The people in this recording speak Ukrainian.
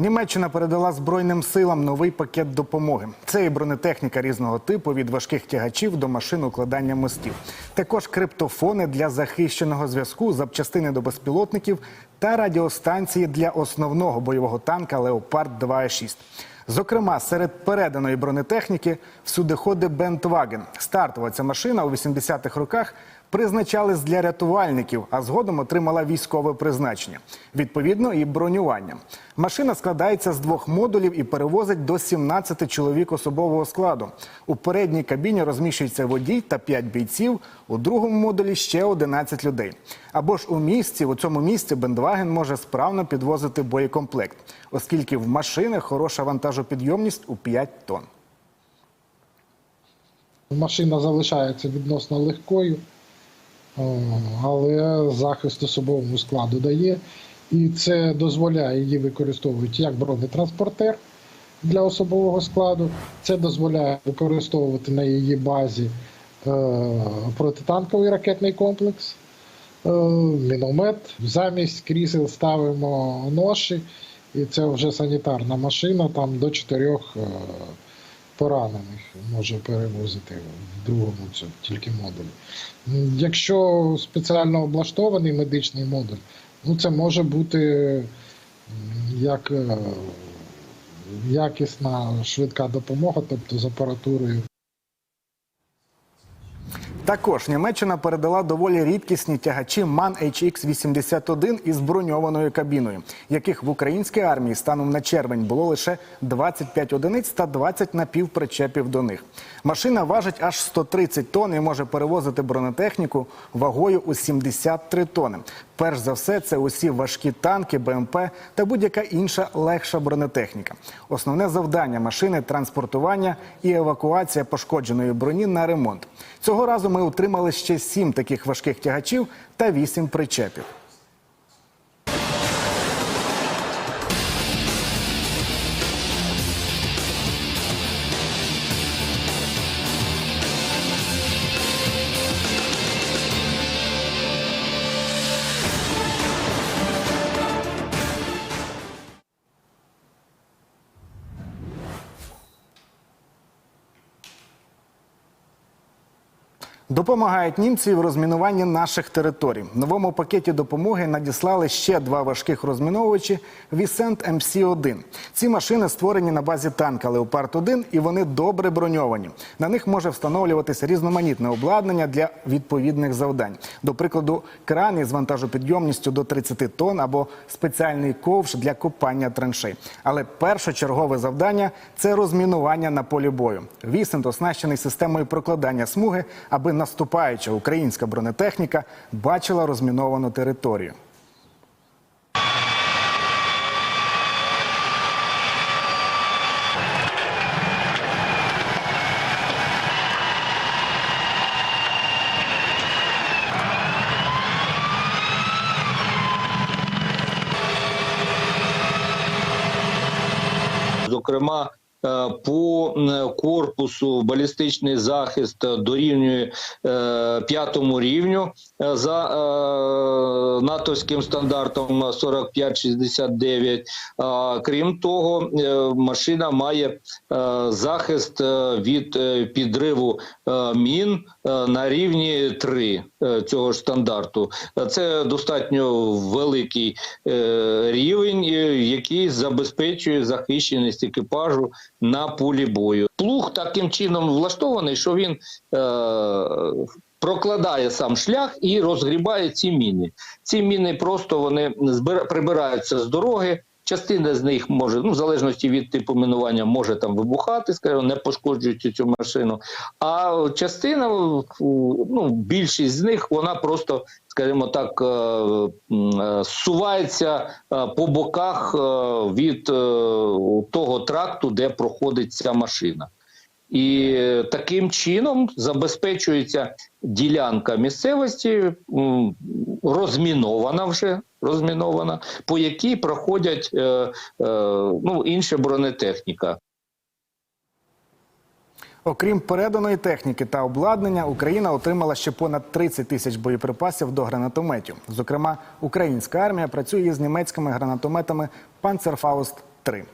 Німеччина передала Збройним силам новий пакет допомоги. Це і бронетехніка різного типу від важких тягачів до машин укладання мостів. Також криптофони для захищеного зв'язку, запчастини до безпілотників та радіостанції для основного бойового танка Леопард 2.6. Зокрема, серед переданої бронетехніки всюди ходить Бентваген. Стартова ця машина у 80-х роках призначались для рятувальників, а згодом отримала військове призначення. Відповідно, і бронювання. Машина складається з двох модулів і перевозить до 17 чоловік особового складу. У передній кабіні розміщується водій та 5 бійців. У другому модулі ще 11 людей. Або ж у місці, у цьому місці Бендваген може справно підвозити боєкомплект, оскільки в машини хороша вантажопідйомність у 5 тонн. Машина залишається відносно легкою, але захист особовому складу дає. І це дозволяє її використовувати як бронетранспортер для особового складу. Це дозволяє використовувати на її базі е, протитанковий ракетний комплекс, е, міномет. Замість крісел ставимо ноші, і це вже санітарна машина, там до чотирьох. Поранених може перевозити в другому тільки модулі. Якщо спеціально облаштований медичний модуль, ну це може бути як е, якісна швидка допомога, тобто з апаратурою Також Німеччина передала доволі рідкісні тягачі MAN HX-81 із броньованою кабіною, яких в українській армії станом на червень було лише 25 одиниць та 20 напівпричепів до них. Машина важить аж 130 тонн і може перевозити бронетехніку вагою у 73 тонни. Перш за все, це усі важкі танки, БМП та будь-яка інша легша бронетехніка. Основне завдання машини транспортування і евакуація пошкодженої броні на ремонт. Цього разу ми отримали ще сім таких важких тягачів та вісім причепів. Допомагають німці в розмінуванні наших територій. Новому пакеті допомоги надіслали ще два важких розміновувачі Вісент МС 1 Ці машини створені на базі танка Леопард 1 і вони добре броньовані. На них може встановлюватися різноманітне обладнання для відповідних завдань. До прикладу, кран із вантажопідйомністю до 30 тонн або спеціальний ковш для копання траншей. Але першочергове завдання це розмінування на полі бою. Вісент оснащений системою прокладання смуги, аби наступаюча українська бронетехніка бачила розміновану територію. Зокрема, по корпусу балістичний захист е, дорівнює е, п'ятому рівню е, за е, натовським стандартом 4569. А, Крім того, е, машина має е, захист е, від е, підриву е, мін е, на рівні 3 е, цього ж стандарту. Е, Це достатньо великий е, рівень, е, який забезпечує захищеність екіпажу на полі бою. Плуг таким чином влаштований, що він е, прокладає сам шлях і розгрібає ці міни. Ці міни просто вони збира- прибираються з дороги. Частина з них може, ну в залежності від типу минування, може там вибухати, скажімо, не пошкоджуючи цю машину. А частина, ну більшість з них, вона просто, скажімо так, е, е, зсувається е, по боках від того тракту, де проходить ця машина. І таким чином забезпечується ділянка місцевості, розмінована вже розмінована, по якій проходять е, е, ну, інша бронетехніка. Окрім переданої техніки та обладнання, Україна отримала ще понад 30 тисяч боєприпасів до гранатометів. Зокрема, українська армія працює з німецькими гранатометами Panzerfaust 3